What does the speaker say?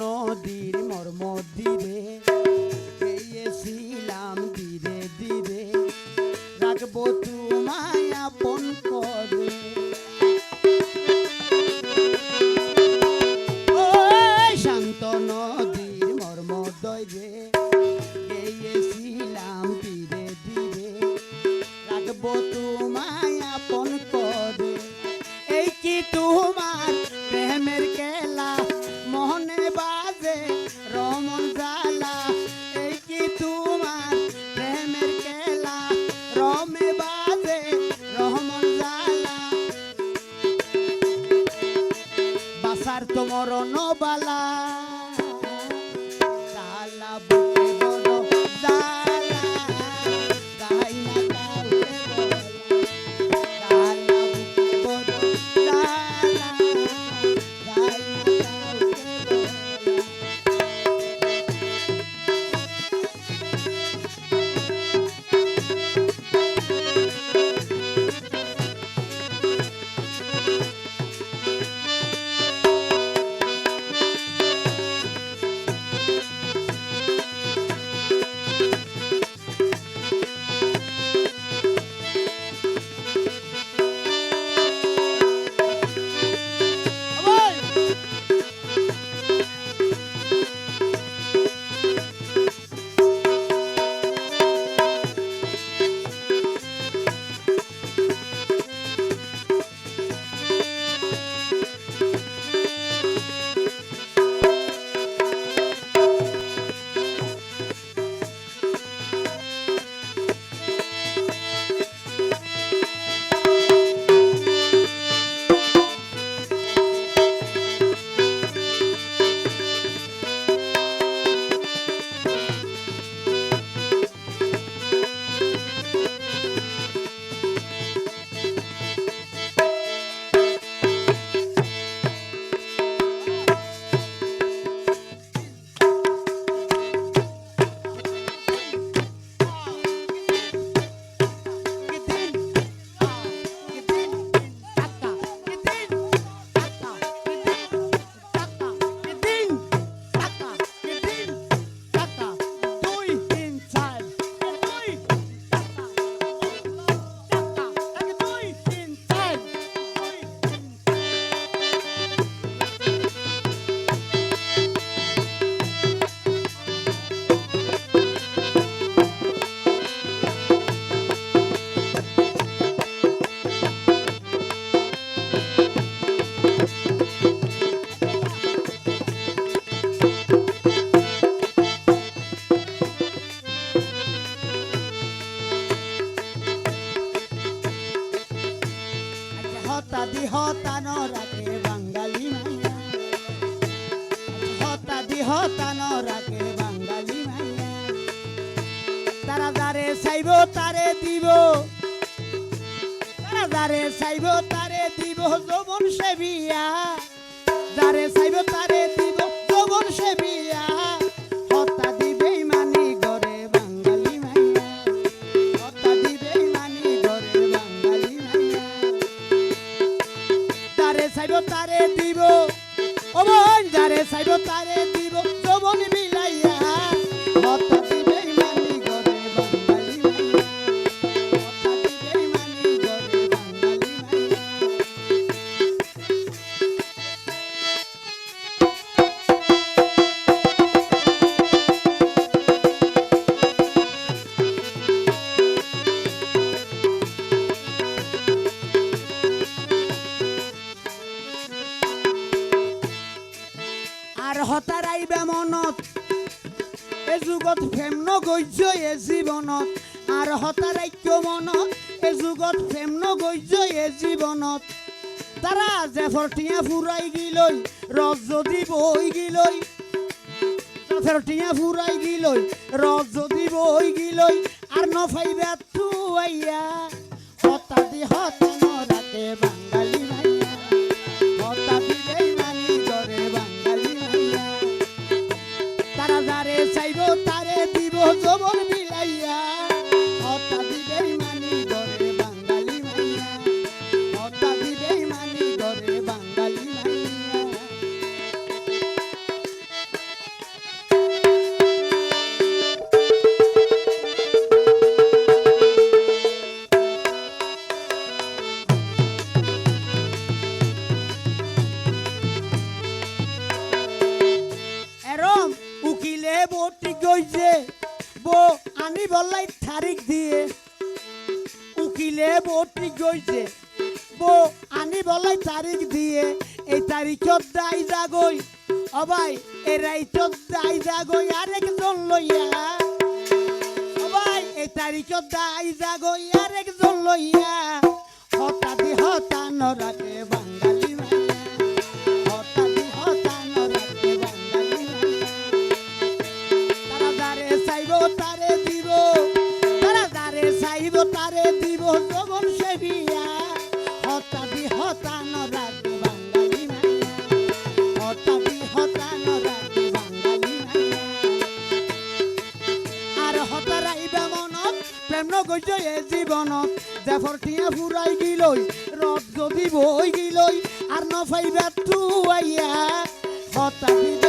নদীর মর্ম দিরে গেয়েছিলাম ধীরে ধীরে। রাখব তোমায় আপন করে। শান্ত নদীর মর্ম দইরে গেয়েছিলাম ধীরে ধীরে। রাখব তোমায় আপন করে। এই কি তোমার বাসার তোমার নবালা হতা দি হতা রাখে বাঙালি মাইয়া তারা তারে দিব তারা সেবিয়া। চাইব তারে দিব আর হতারাইবা মনত। এ যুগত প্ৰেম নগৈজ এ জীৱনত। আর হতাৰাইক্য মনত। এ যুগত প্ৰেম নগৈজ এ জীৱনত। তারা যে ফৰটিয়া ফুৰাই গিলৈ ৰস যদি বৈ গিলৈ ফেরটিয়া ফুরাই গিলই রস যদি বই গিলই। আর নফাইবা আইয়া হতা দি হতা নরাতে বাঙালি গইছে বো আনি বললাই, তারিখ দিয়ে উকিলে বউ ঠিক গইছে বো আনি বললাই, তারিখ দিয়ে এই তারিখত দাই যাগই অবাই এই রাইতত দাই যাগই আরেকজন লইয়া। অবাই এই তারিখত দাই যাগই আরেকজন লইয়া। হঠাৎ হতা নরাকে বাঙালি প্রেম নগৈজ এ জীৱনত টিয়া ফুৰাই গিলৈ ৰদ যদি বৈ গিলৈ আৰু নফাইবা তো আইয়া হতাদি